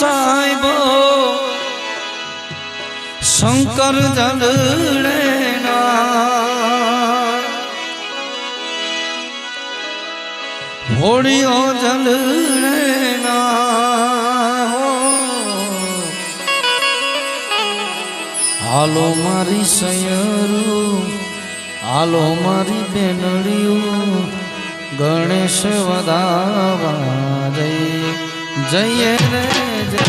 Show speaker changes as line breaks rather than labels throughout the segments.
સાહેબો શંકર જલડે હોળીઓ જલડે હાલો મારી સૈયરું હાલો મારી બેનડીયું ગણેશ વધાવા જય. જય રે જય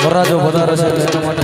વરરાજો વધારે છે.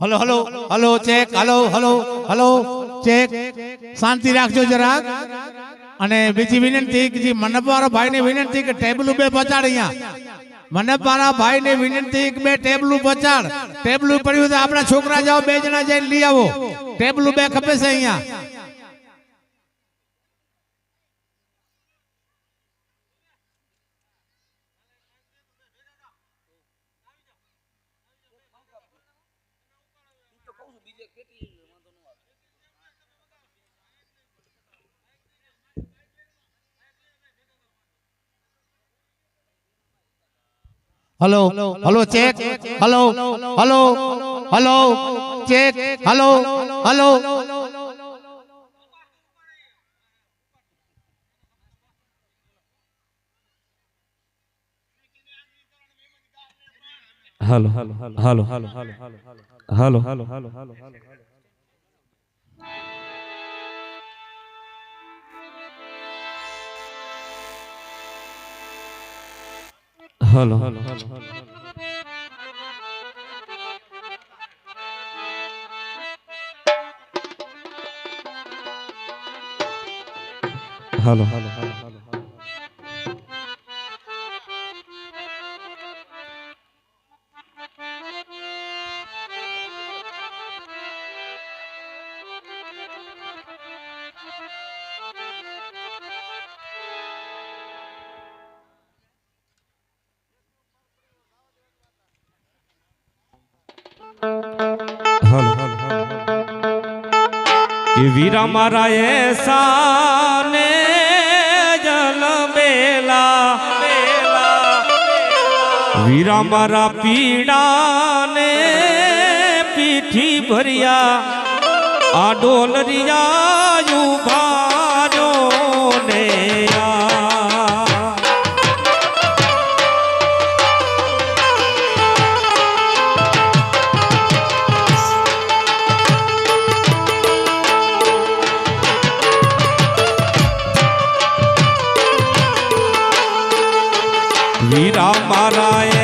Hello hello hello check hello hello hello check શાંતિ રાખજો જરાક. અને બીજી વિનંતી કે જે મંડપવાળા ભાઈને વિનંતી કે ટેબલ બે પચાડ અહીંયા. મંડપવાળા ભાઈને વિનંતી કે બે ટેબલ પચાડ ટેબલ પડ્યું તો આપણા છોકરા જાઓ બે જણા જઈને લઈ આવો. ટેબલ બે ખપે છે અહીંયા. Hello hello check hello hello hello check hello hello
hello hello hello hello hello hello hello hello hello hello હાલો હાલો. હલો. હાલો કે વીરા મારા એસા ને જલ બેલા વીરા મારા પીડા ને પીઠી ભર્યા, આ ડોલરિયા યુભારો હીરા મારાએ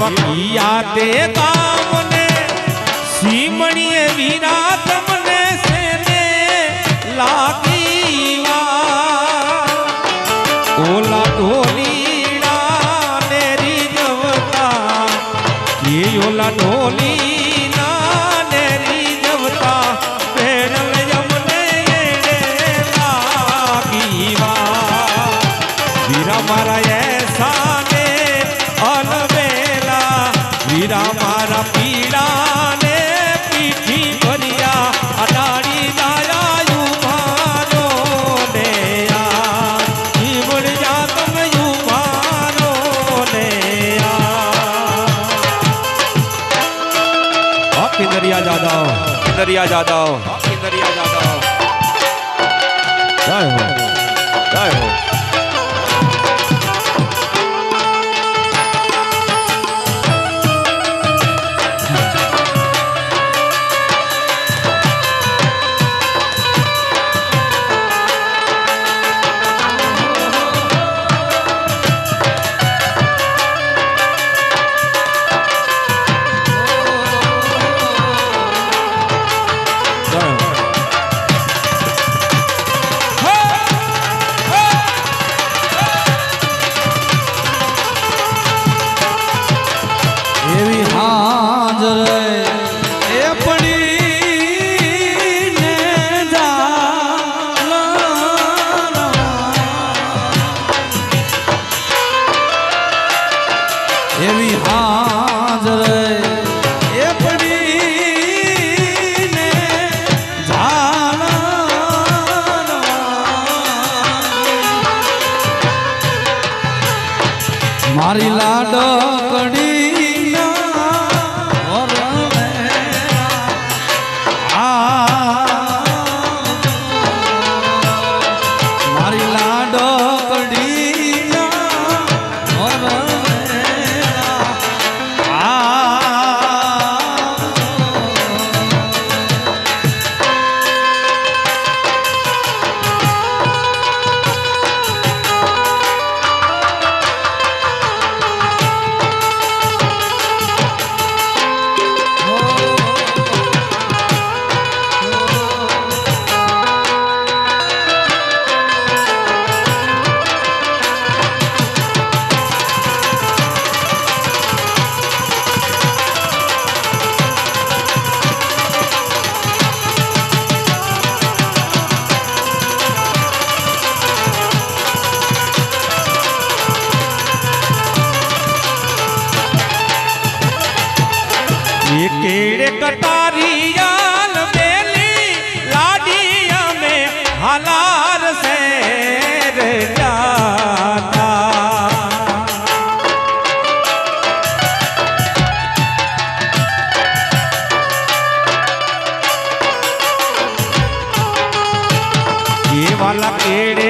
વકિયા તે કામને. સીમણીએ વીરા
કિંદરિયા જાદવ દરિયા જાદવ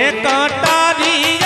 કેડે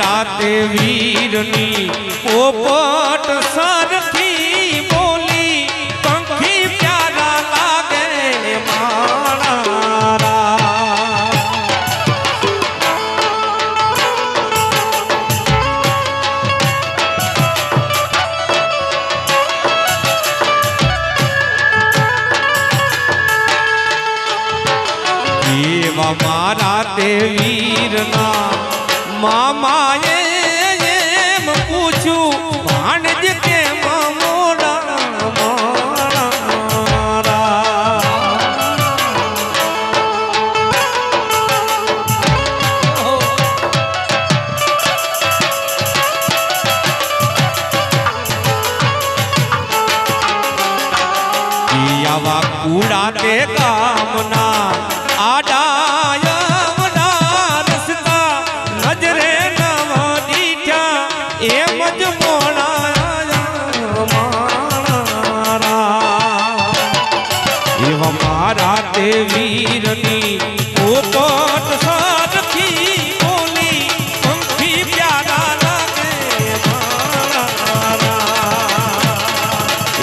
રાતે વીરની પોપટ સારથી மாமாய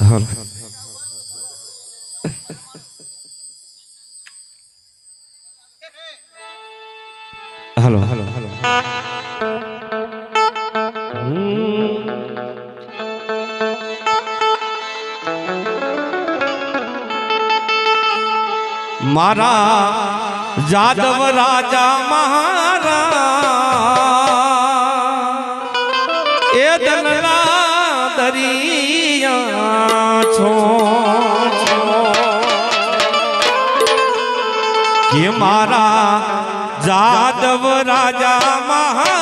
હા હાલો હાલો હાલો
મારા જાદવ રાજા મહારા છો કે મારા જાદવ રાજા મહારા